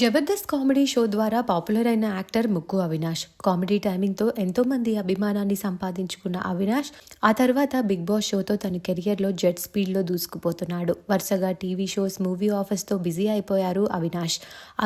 Jabardasth comedy show ద్వారా popular అయిన actor Mukku Avinash. Comedy టైమింగ్తో ఎంతో మంది అభిమానాన్ని సంపాదించుకున్న అవినాష్ ఆ తర్వాత బిగ్ బాస్ షోతో తన కెరియర్లో జెట్ స్పీడ్లో దూసుకుపోతున్నాడు. వరుసగా టీవీ షోస్ మూవీ ఆఫర్స్తో బిజీ అయిపోయారు అవినాష్.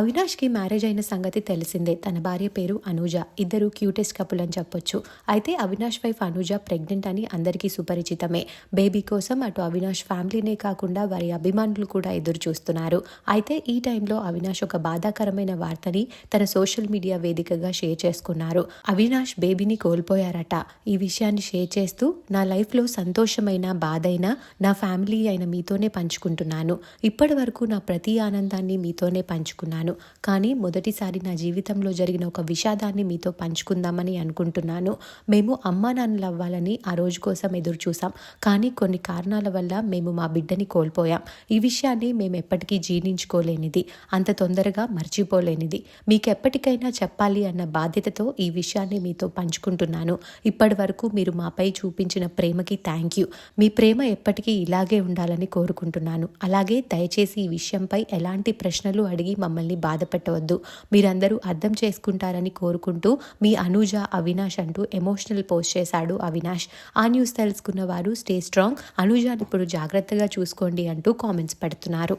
అవినాష్కి మ్యారేజ్ అయిన సంగతి తెలిసిందే. తన భార్య పేరు అనూజ. ఇద్దరు క్యూటెస్ట్ కపుల్ అని చెప్పొచ్చు. అయితే అవినాష్ వైఫ్ అనూజ ప్రెగ్నెంట్ అని అందరికీ సుపరిచితమే. బేబీ కోసం అటు అవినాష్ ఫ్యామిలీనే కాకుండా వారి అభిమానులు కూడా ఎదురు చూస్తున్నారు అయితే ఈ టైంలో అవినాష్ ఒక బాధాకరమైన వార్తని తన సోషల్ మీడియా వేదికగా షేర్ చేసుకున్నారు. అవినాష్ బేబీని కోల్పోయారట. ఈ విషయాన్ని షేర్ చేస్తూ నా లైఫ్లో సంతోషమైన బాధైన నా ఫ్యామిలీ అయిన మీతోనే పంచుకుంటున్నాను. ఇప్పటి వరకు నా ప్రతి ఆనందాన్ని మీతోనే పంచుకున్నాను. కానీ మొదటిసారి నా జీవితంలో జరిగిన ఒక విషాదాన్ని మీతో పంచుకుందామని అనుకుంటున్నాను. మేము అమ్మా నాన్నలు అవ్వాలని ఆ రోజు కోసం ఎదురు చూసాం కానీ కొన్ని కారణాల వల్ల మేము మా బిడ్డని కోల్పోయాం. ఈ విషయాన్ని మేము ఎప్పటికీ జీర్ణించుకోలేనిది. అంత తొందరగా మర్చిపోలేనిది. మీకు ఎప్పటికైనా చెప్పాలి అన్న బాధ్యతతో ఈ విషయాన్ని మీతో పంచుకుంటున్నాను. ఇప్పటి వరకు మీరు మాపై చూపించిన ప్రేమకి థ్యాంక్ యూ. మీ ప్రేమ ఎప్పటికీ ఇలాగే ఉండాలని కోరుకుంటున్నాను. అలాగే దయచేసి ఈ విషయంపై ఎలాంటి ప్రశ్నలు అడిగి మమ్మల్ని బాధ పెట్టవద్దు మీరందరూ అర్థం చేసుకుంటారని కోరుకుంటూ మీ అనూజ అవినాష్ అంటూ ఎమోషనల్ పోస్ట్ చేశాడు అవినాష్. ఆ న్యూస్ తెలుసుకున్న వారు స్టే స్ట్రాంగ్. అనుజాని ఇప్పుడు జాగ్రత్తగా చూసుకోండి అంటూ కామెంట్స్ పెడుతున్నారు.